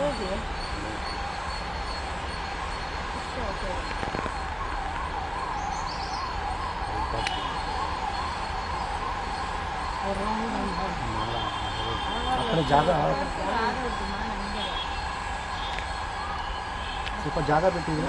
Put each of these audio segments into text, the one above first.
ಹೋಗಿ ಆ ಕಡೆ ಜಾಗ ಸ್ವಲ್ಪ ಜಾಗ ಬಿಟ್ಟಿದ್ರೆ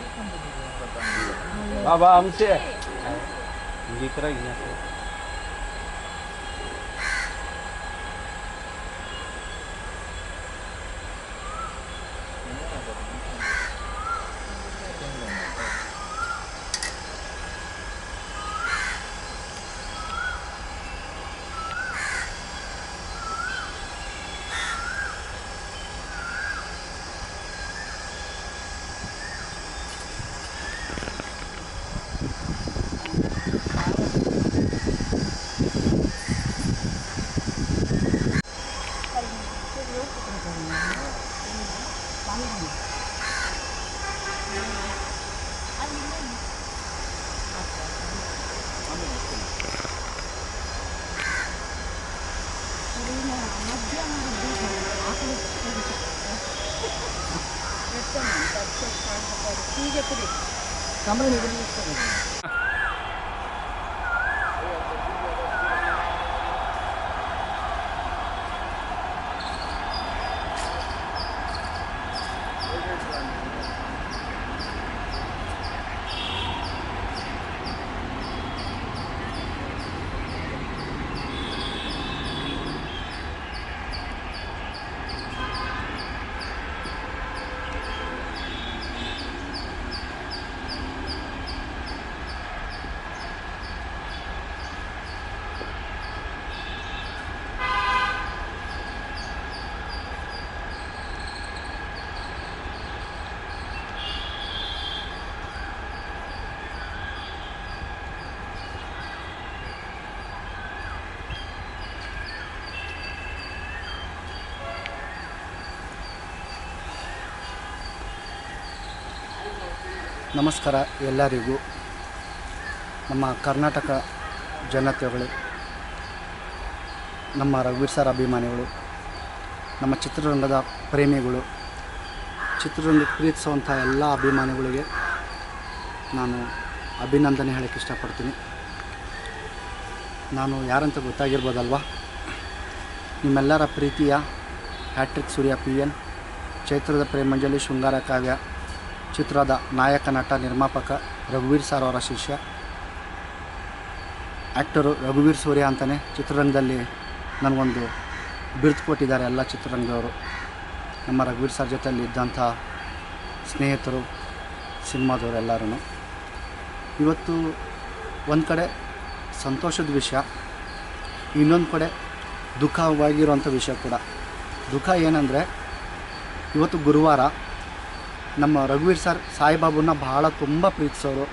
ಆ ಕಡೆ. ವೆಂಕಟೇಶ್ವರ ರಘು కమలని ನಮಸ್ಕಾರ ಎಲ್ಲರಿಗೂ. ನಮ್ಮ ಕರ್ನಾಟಕ ಜನತೆಗಳು, ನಮ್ಮ ರಘುವೀರ್ ಸರ್ ಅಭಿಮಾನಿಗಳು, ನಮ್ಮ ಚಿತ್ರರಂಗದ ಪ್ರೇಮಿಗಳು ಚಿತ್ರರಂಗ ಪ್ರೀತಿಸುವಂಥ ಎಲ್ಲ ಅಭಿಮಾನಿಗಳಿಗೆ ನಾನು ಅಭಿನಂದನೆ ಹೇಳೋಕ್ಕೆ ಇಷ್ಟಪಡ್ತೀನಿ. ನಾನು ಯಾರಂತ ಗೊತ್ತಾಗಿರ್ಬೋದಲ್ವ? ನಿಮ್ಮೆಲ್ಲರ ಪ್ರೀತಿಯ ಹ್ಯಾಟ್ರಿಕ್ ಸೂರ್ಯ ಪಿ ಎನ್ ಚೈತ್ರದ ಪ್ರೇಮಂಜಲಿ ಶೃಂಗಾರ ಕಾವ್ಯ ಚಿತ್ರದ ನಾಯಕ ನಟ ನಿರ್ಮಾಪಕ ರಘುವೀರ್ ಸರ್ ಅವರ ಶಿಷ್ಯ. ಆ್ಯಕ್ಟರು ರಘುವೀರ್ ಸೂರ್ಯ ಅಂತಲೇ ಚಿತ್ರರಂಗದಲ್ಲಿ ನನಗೊಂದು ಬಿರುದು ಕೊಟ್ಟಿದ್ದಾರೆ ಎಲ್ಲ ಚಿತ್ರರಂಗದವರು. ನಮ್ಮ ರಘುವೀರ್ ಸರ್ ಜೊತೆಯಲ್ಲಿ ಇದ್ದಂಥ ಸ್ನೇಹಿತರು, ಸಿನಿಮಾದವರು ಎಲ್ಲರೂ ಇವತ್ತು ಒಂದು ಕಡೆ ಸಂತೋಷದ ವಿಷಯ, ಇನ್ನೊಂದು ಕಡೆ ದುಃಖವಾಗಿರುವಂಥ ವಿಷಯ ಕೂಡ. ದುಃಖ ಏನಂದರೆ, ಇವತ್ತು ಗುರುವಾರ ನಮ್ಮ ರಘುವೀರ್ ಸರ್ ಸಾಯಿಬಾಬುನ ಭಾಳ ತುಂಬ ಪ್ರೀತಿಸೋರು.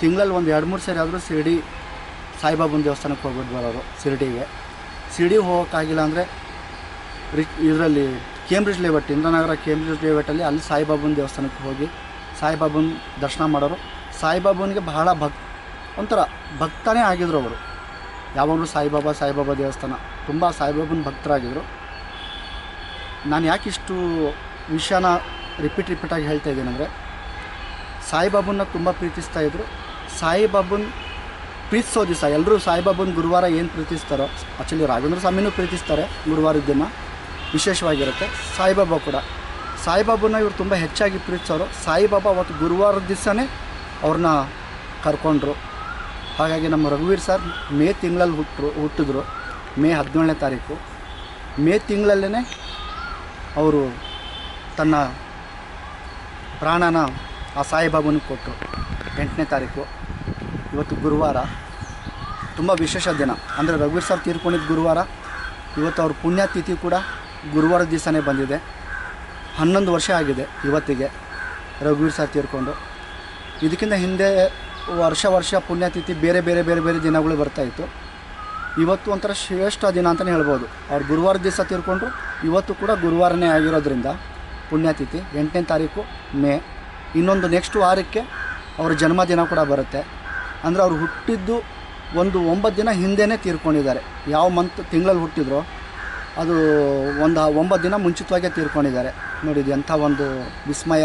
ತಿಂಗಳಲ್ಲಿ ಒಂದು ಎರಡು ಮೂರು ಸರಿ ಆದರೂ ಶಿರ್ಡಿ ಸಾಯಿಬಾಬುನ ದೇವಸ್ಥಾನಕ್ಕೆ ಹೋಗ್ಬಿಟ್ಟು ಬರೋರು ಶಿರ್ಡಿಗೆ. ಶಿರ್ಡಿ ಹೋಗೋಕ್ಕಾಗಿಲ್ಲ ಅಂದರೆ ಇದರಲ್ಲಿ ಕೇಂಬ್ರಿಡ್ಜ್ ಲೇಔಟ್, ಇಂದ್ರನಗರ ಕೇಂಬ್ರಿಡ್ಜ್ ಲೇಔಟಲ್ಲಿ ಅಲ್ಲಿ ಸಾಯಿಬಾಬುನ ದೇವಸ್ಥಾನಕ್ಕೆ ಹೋಗಿ ಸಾಯಿಬಾಬುನ ದರ್ಶನ ಮಾಡೋರು. ಸಾಯಿಬಾಬುನಿಗೆ ಬಹಳ ಭಕ್, ಒಂಥರ ಭಕ್ತನೇ ಆಗಿದ್ರು ಅವರು. ಯಾವಾಗಲೂ ಸಾಯಿಬಾಬಾ ಸಾಯಿಬಾಬಾ ದೇವಸ್ಥಾನ, ತುಂಬ ಸಾಯಿಬಾಬನ ಭಕ್ತರಾಗಿದ್ದರು ನಾನು ಯಾಕಿಷ್ಟು ವಿಷಯನ ರಿಪೀಟ್ ರಿಪೀಟಾಗಿ ಹೇಳ್ತಾ ಇದ್ದೀನಿ ಅಂದರೆ, ಸಾಯಿಬಾಬನ್ನ ತುಂಬ ಪ್ರೀತಿಸ್ತಾ ಇದ್ದರು ಸಾಯಿಬಾಬನ್ ಪ್ರೀತಿಸೋ ದಿವಸ ಎಲ್ಲರೂ ಸಾಯಿಬಾಬನ ಗುರುವಾರ ಏನು ಪ್ರೀತಿಸ್ತಾರೋ ಆ್ಯಕ್ಚುಲಿ ರಾಘವೇಂದ್ರ ಸ್ವಾಮಿನೂ ಪ್ರೀತಿಸ್ತಾರೆ ಗುರುವಾರದ ದಿನ, ವಿಶೇಷವಾಗಿರುತ್ತೆ. ಸಾಯಿಬಾಬಾ ಕೂಡ. ಸಾಯಿಬಾಬುನ ಇವರು ತುಂಬ ಹೆಚ್ಚಾಗಿ ಪ್ರೀತಿಸೋರು. ಸಾಯಿಬಾಬಾ ಅವತ್ತು ಗುರುವಾರದ ದಿವಸನೇ ಅವ್ರನ್ನ ಕರ್ಕೊಂಡ್ರು. ಹಾಗಾಗಿ ನಮ್ಮ ರಘುವೀರ್ ಸರ್ ಮೇ ತಿಂಗಳಲ್ಲಿ ಹುಟ್ಟರು ಹುಟ್ಟಿದ್ರು, ಮೇ ಹದಿನೇಳನೇ ತಾರೀಕು. ಮೇ ತಿಂಗಳಲ್ಲೇ ಅವರು ತನ್ನ ಪ್ರಾಣನ ಆ ಸಾಯಿಬಾಬನಿಗೆ ಕೊಟ್ಟರು. ಎಂಟನೇ ತಾರೀಕು. ಇವತ್ತು ಗುರುವಾರ. ತುಂಬ ವಿಶೇಷ ದಿನ. ಅಂದರೆ ರಘುವೀರ್ ಸರ್ ತೀರ್ಕೊಂಡಿದ್ದು ಗುರುವಾರ. ಇವತ್ತು ಅವ್ರ ಪುಣ್ಯತಿಥಿ ಕೂಡ ಗುರುವಾರ ದಿವಸನೇ ಬಂದಿದೆ. ಹನ್ನೊಂದು ವರ್ಷ ಆಗಿದೆ ಇವತ್ತಿಗೆ ರಘುವೀರ್ ಸರ್ ತೀರ್ಕೊಂಡು. ಇದಕ್ಕಿಂತ ಹಿಂದೆ ವರ್ಷ ವರ್ಷ ಪುಣ್ಯತಿಥಿ ಬೇರೆ ಬೇರೆ ಬೇರೆ ಬೇರೆ ದಿನಗಳು ಬರ್ತಾಯಿತ್ತು ಇವತ್ತು ಒಂಥರ ಶ್ರೇಷ್ಠ ದಿನ ಅಂತಲೇ ಹೇಳ್ಬೋದು. ಅವ್ರು ಗುರುವಾರ ದಿವಸ ತೀರ್ಕೊಂಡ್ರು. ಇವತ್ತು ಕೂಡ ಗುರುವಾರನೇ ಆಗಿರೋದ್ರಿಂದ ಪುಣ್ಯತಿಥಿ. ಎಂಟನೇ ತಾರೀಕು ಮೇ. ಇನ್ನೊಂದು ನೆಕ್ಸ್ಟ್ ವಾರಕ್ಕೆ ಅವರ ಜನ್ಮದಿನ ಕೂಡ ಬರುತ್ತೆ. ಅಂದರೆ ಅವರು ಹುಟ್ಟಿದ್ದು ಒಂದು ಒಂಬತ್ತು ದಿನ ಹಿಂದೆನೇ ತೀರ್ಕೊಂಡಿದ್ದಾರೆ. ಯಾವ ಮಂತ್ ತಿಂಗಳಲ್ಲಿ ಹುಟ್ಟಿದ್ರು ಅದು ಒಂದು ಒಂಬತ್ತು ದಿನ ಮುಂಚಿತವಾಗೇ ತೀರ್ಕೊಂಡಿದ್ದಾರೆ. ನೋಡಿ ಇದು ಎಂಥ ಒಂದು ವಿಸ್ಮಯ,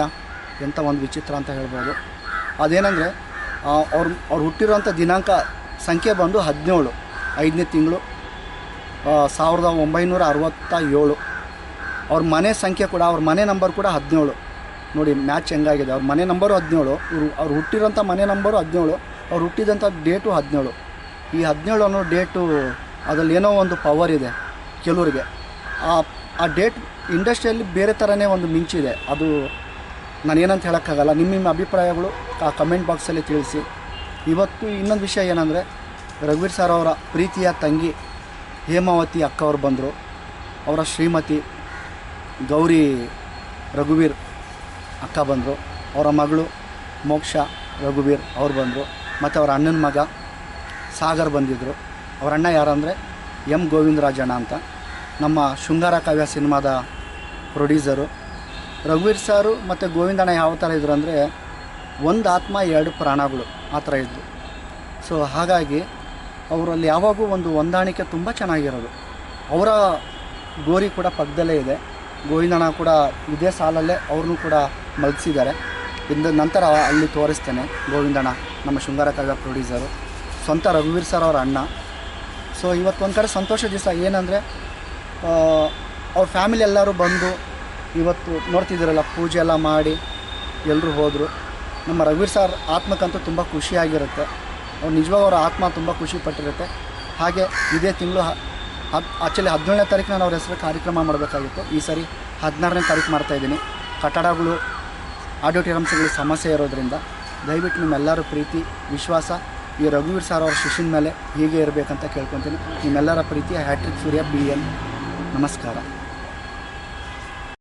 ಎಂಥ ಒಂದು ವಿಚಿತ್ರ ಅಂತ ಹೇಳ್ಬೋದು. ಅದೇನೆಂದರೆ ಅವ್ರು ಅವ್ರು ಹುಟ್ಟಿರೋಂಥ ದಿನಾಂಕ ಸಂಖ್ಯೆ ಬಂದು ಹದಿನೇಳು, ಐದನೇ ತಿಂಗಳು ಸಾವಿರದ ಒಂಬೈನೂರ ಅರವತ್ತ ಏಳು. ಅವ್ರ ಮನೆ ಸಂಖ್ಯೆ ಕೂಡ, ಅವ್ರ ಮನೆ ನಂಬರ್ ಕೂಡ ಹದಿನೇಳು. ನೋಡಿ ಮ್ಯಾಚ್ ಹೆಂಗಾಗಿದೆ? ಅವ್ರ ಮನೆ ನಂಬರು ಹದಿನೇಳು, ಇವರು, ಅವ್ರು ಹುಟ್ಟಿರೋಂಥ ಮನೆ ನಂಬರು ಹದಿನೇಳು, ಅವ್ರು ಹುಟ್ಟಿದಂಥ ಡೇಟು ಹದಿನೇಳು. ಈ ಹದಿನೇಳು ಅನ್ನೋ ಡೇಟು ಅದರಲ್ಲಿ ಏನೋ ಒಂದು ಪವರ್ ಇದೆ ಕೆಲವ್ರಿಗೆ. ಆ ಆ ಡೇಟ್ ಇಂಡಸ್ಟ್ರಿಯಲ್ಲಿ ಬೇರೆ ಥರನೇ ಒಂದು ಮಿಂಚಿದೆ. ಅದು ನಾನು ಏನಂತ ಹೇಳೋಕ್ಕಾಗಲ್ಲ. ನಿಮ್ಮ ನಿಮ್ಮ ಅಭಿಪ್ರಾಯಗಳು ಆ ಕಮೆಂಟ್ ಬಾಕ್ಸಲ್ಲಿ ತಿಳಿಸಿ. ಇವತ್ತು ಇನ್ನೊಂದು ವಿಷಯ ಏನಂದರೆ, ರಘುವೀರ್ ಸರ್ ಅವರ ಪ್ರೀತಿಯ ತಂಗಿ ಹೇಮಾವತಿ ಅಕ್ಕ ಅವ್ರು ಬಂದರು. ಅವರ ಶ್ರೀಮತಿ ಗೌರಿ, ರಘುವೀರ್ ಅಕ್ಕ ಬಂದರು. ಅವರ ಮಗಳು ಮೋಕ್ಷ, ರಘುವೀರ್ ಅವ್ರು ಬಂದರು. ಮತ್ತು ಅವರ ಅಣ್ಣನ ಮಗ ಸಾಗರ್ ಬಂದಿದ್ದರು ಅವರ ಅಣ್ಣ ಯಾರಂದರೆ ಎಂ. ಗೋವಿಂದರಾಜಣ್ಣ ಅಂತ. ನಮ್ಮ ಶೃಂಗಾರ ಕಾವ್ಯ ಸಿನಿಮಾದ ಪ್ರೊಡ್ಯೂಸರು. ರಘುವೀರ್ ಸಾರು ಮತ್ತು ಗೋವಿಂದಣ್ಣ ಯಾವ ಥರ ಇದ್ರು ಅಂದರೆ ಒಂದು ಆತ್ಮ, ಎರಡು ಪ್ರಾಣಗಳು ಆ ಥರ ಇದ್ದರು ಸೊ ಹಾಗಾಗಿ ಅವರಲ್ಲಿ ಯಾವಾಗೂ ಒಂದು ಹೊಂದಾಣಿಕೆ ತುಂಬ ಚೆನ್ನಾಗಿರೋದು. ಅವರ ಗೋರಿ ಕೂಡ ಪಕ್ಕದಲ್ಲೇ ಇದೆ. ಗೋವಿಂದಣ್ಣ ಕೂಡ ಇದೇ ಸಾಲಲ್ಲೇ ಅವ್ರನ್ನೂ ಕೂಡ ಮಲಗಿಸಿದ್ದಾರೆ. ಇಂದ ನಂತರ ಅಲ್ಲಿ ತೋರಿಸ್ತೇನೆ ಗೋವಿಂದಣ್ಣ, ನಮ್ಮ ಶೃಂಗಾರ ಕಾವ್ಯ ಪ್ರೊಡ್ಯೂಸರು ಸ್ವಂತ ರಘುವೀರ್ ಸರ್ ಅವರ ಅಣ್ಣ. ಸೊ ಇವತ್ತು ಒಂದು ಕಡೆ ಸಂತೋಷ ದಿವಸ ಏನಂದರೆ ಅವ್ರ ಫ್ಯಾಮಿಲಿ ಎಲ್ಲರೂ ಬಂದು ಇವತ್ತು ನೋಡ್ತಿದ್ದೀರಲ್ಲ, ಪೂಜೆ ಎಲ್ಲ ಮಾಡಿ ಎಲ್ಲರೂ ಹೋದರು. ನಮ್ಮ ರಘುವೀರ್ ಸರ್ ಆತ್ಮಕ್ಕಂತೂ ತುಂಬ ಖುಷಿಯಾಗಿರುತ್ತೆ. ಅವ್ರು ನಿಜವಾಗ ಅವರ ಆತ್ಮ ತುಂಬ ಖುಷಿ ಪಟ್ಟಿರುತ್ತೆ. ಹಾಗೆ ಇದೇ ತಿಂಗಳು ಹದ್ ಆ್ಯಕ್ಚುಲಿ ಹದಿನೇಳನೇ ತಾರೀಕು ನಾವು ಹೆಸರು ಕಾರ್ಯಕ್ರಮ ಮಾಡಬೇಕಾಗಿತ್ತು. ಈ ಸರಿ ಹದಿನಾರನೇ ತಾರೀಕು ಮಾಡ್ತಾಯಿದ್ದೀನಿ ಕಟ್ಟಡಗಳು ಆಡಿಟೋರಿಯಮ್ಸ್ಗಳು ಸಮಸ್ಯೆ ಇರೋದರಿಂದ ದಯವಿಟ್ಟು ನಿಮ್ಮೆಲ್ಲರ ಪ್ರೀತಿ, ವಿಶ್ವಾಸ, ಈ ರಘುವೀರ್ ಸರ್ ಅವ್ರ ಶಿಷ್ಯನ ಮೇಲೆ ಹೀಗೆ ಇರಬೇಕಂತ ಕೇಳ್ಕೊತೀನಿ. ನಿಮ್ಮೆಲ್ಲರ ಪ್ರೀತಿ, hat trick Surya, B N. ನಮಸ್ಕಾರ.